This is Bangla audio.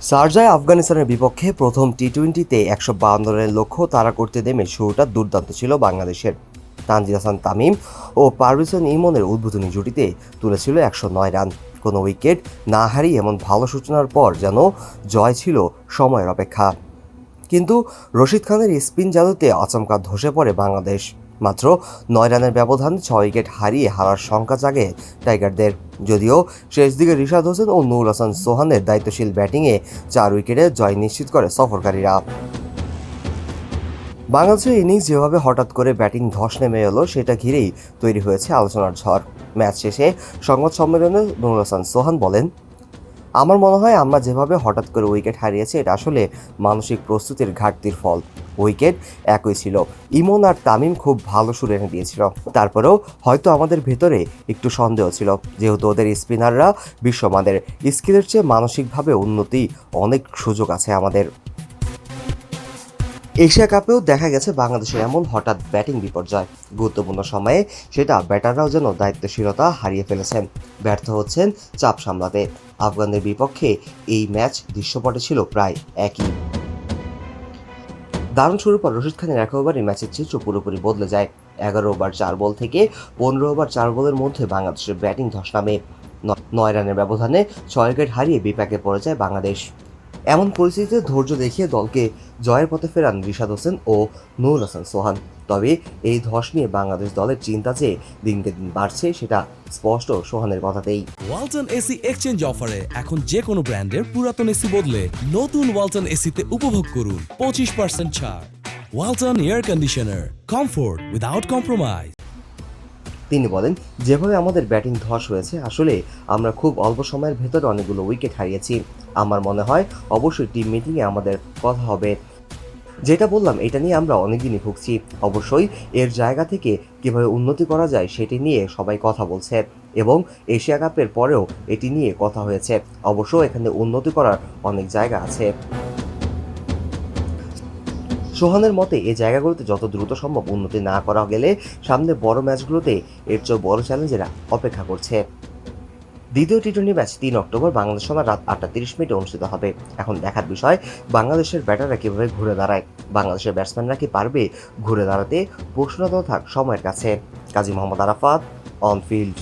সারজায় আফগানিস্তানের বিপক্ষে প্রথম টি টোয়েন্টিতে একশো বাউন্ন রানের লক্ষ্য তারা করতে নেমে শুরুটা দুর্দান্ত ছিল বাংলাদেশের। তানজিদ হাসান তামিম ও পারভিসন ইমনের উদ্বোধনী জুটিতে তুলেছিল একশো নয় রান। কোনো উইকেট না হারিয়ে এমন ভালো সূচনার পর যেন জয় ছিল সময়ের অপেক্ষা। কিন্তু রশিদ খানের স্পিন জাদুতে আচমকা ধসে পড়ে বাংলাদেশ। মাত্র নয় রানের ব্যবধান, ছয় উইকেট হারিয়ে হারার শঙ্কা জাগে টাইগারদের। যদিও শেষ দিকে রিশাদ হোসেন ও নূর হাসান সোহানের দায়িত্বশীল ব্যাটিংয়ে চার উইকেটে জয় নিশ্চিত করে সফরকারীরা। বাংলাদেশের ইনিংস যেভাবে হঠাৎ করে ব্যাটিং ধস নেমে এলো, সেটা ঘিরেই তৈরি হয়েছে আলোচনার ঝড়। ম্যাচ শেষে সংবাদ সম্মেলনে নূর হাসান সোহান বলেন আমার মনে হয় আমরা যেভাবে হঠাৎ করে উইকেট হারিয়েছি, এটা আসলে মানসিক প্রস্তুতির ঘাটতির ফল। উইকেট একই ছিল। ইমন আর তামিম খুব ভালো সুর এনে দিয়েছিল। তারপরেও হয়তো আমাদের ভেতরে একটু সন্দেহ ছিল। যেহেতু ওদের স্পিনাররা বিশ্বমানের স্কিলের চেয়ে মানসিকভাবে উন্নতি অনেক সুযোগ আছে আমাদের। এশিয়া কাপেও দেখা গেছে বাংলাদেশের এমন হঠাৎ ব্যাটিং বিপর্যয়। গুরুত্বপূর্ণ সময়ে সেটা ব্যাটাররাও যেন দায়িত্বশীলতা হারিয়ে ফেলেছেন। ব্যর্থ হচ্ছেন চাপ সামলাতে। আফগানদের বিপক্ষে এই ম্যাচ দৃশ্যপটে ছিল প্রায় একই। দারুণ শুরুর পর রশিদ খানের এক ওভারে ম্যাচের চিত্র পুরোপুরি বদলে যায়। এগারো ওভার চার বল থেকে পনেরো ওভার চার বলের মধ্যে বাংলাদেশের ব্যাটিং ধস নামে। নয় রানের ব্যবধানে ছয় উইকেট হারিয়ে বিপাকে পড়ে যায় বাংলাদেশ। এমন পরিস্থিতিতে ধৈর্য দেখিয়ে দলকে জয়ের পথে ফেরান রিশাদ হোসেন ও নূর হাসান সোহান। তবে এই ধস নিয়ে বাংলাদেশ দলের চিন্তা যে দিনকে দিন বাড়ছে, সেটা স্পষ্ট সোহানের কথাতেই। ওয়ালটন এসি এক্সচেঞ্জ অফারে এখন যে কোনো ব্র্যান্ডের পুরাতন এসি বদলে নতুন ওয়ালটন এসিতে উপভোগ করুন পঁচিশ পার্সেন্ট ছাড়। Walton air conditioner, comfort without compromise. তিনি বলেন, যেভাবে আমাদের ব্যাটিং ধস হয়েছে, আসলে আমরা খুব অল্প সময়ের ভেতরে অনেকগুলো উইকেট হারিয়েছি। আমার মনে হয় অবশ্যই টিম মিটিংয়ে আমাদের কথা হবে। যেটা বললাম, এটা নিয়ে আমরা অনেকদিনই ভুগছি। অবশ্যই এর জায়গা থেকে কীভাবে উন্নতি করা যায়, সেটি নিয়ে সবাই কথা বলছে এবং এশিয়া কাপের পরেও এটি নিয়ে কথা হয়েছে। অবশ্য এখানে উন্নতি করার অনেক জায়গা আছে। সোহানের মতে এই জায়গাগুলোতে যত দ্রুত সম্ভব উন্নতি না করা গেলে সামনে বড় ম্যাচগুলোতে এর চেয়ে বড় চ্যালেঞ্জেরা অপেক্ষা করছে। দ্বিতীয় টি টোয়েন্টি ম্যাচ তিন অক্টোবর বাংলাদেশ সময় রাত আটটা তিরিশ মিনিটে অনুষ্ঠিত হবে। এখন দেখার বিষয়, বাংলাদেশের ব্যাটাররা কীভাবে ঘুরে দাঁড়ায়? বাংলাদেশের ব্যাটসম্যানরা কি পারবে ঘুরে দাঁড়াতে? প্রশ্নতল থাক সময়ের কাছে। Kazi Mohammad Arafat on field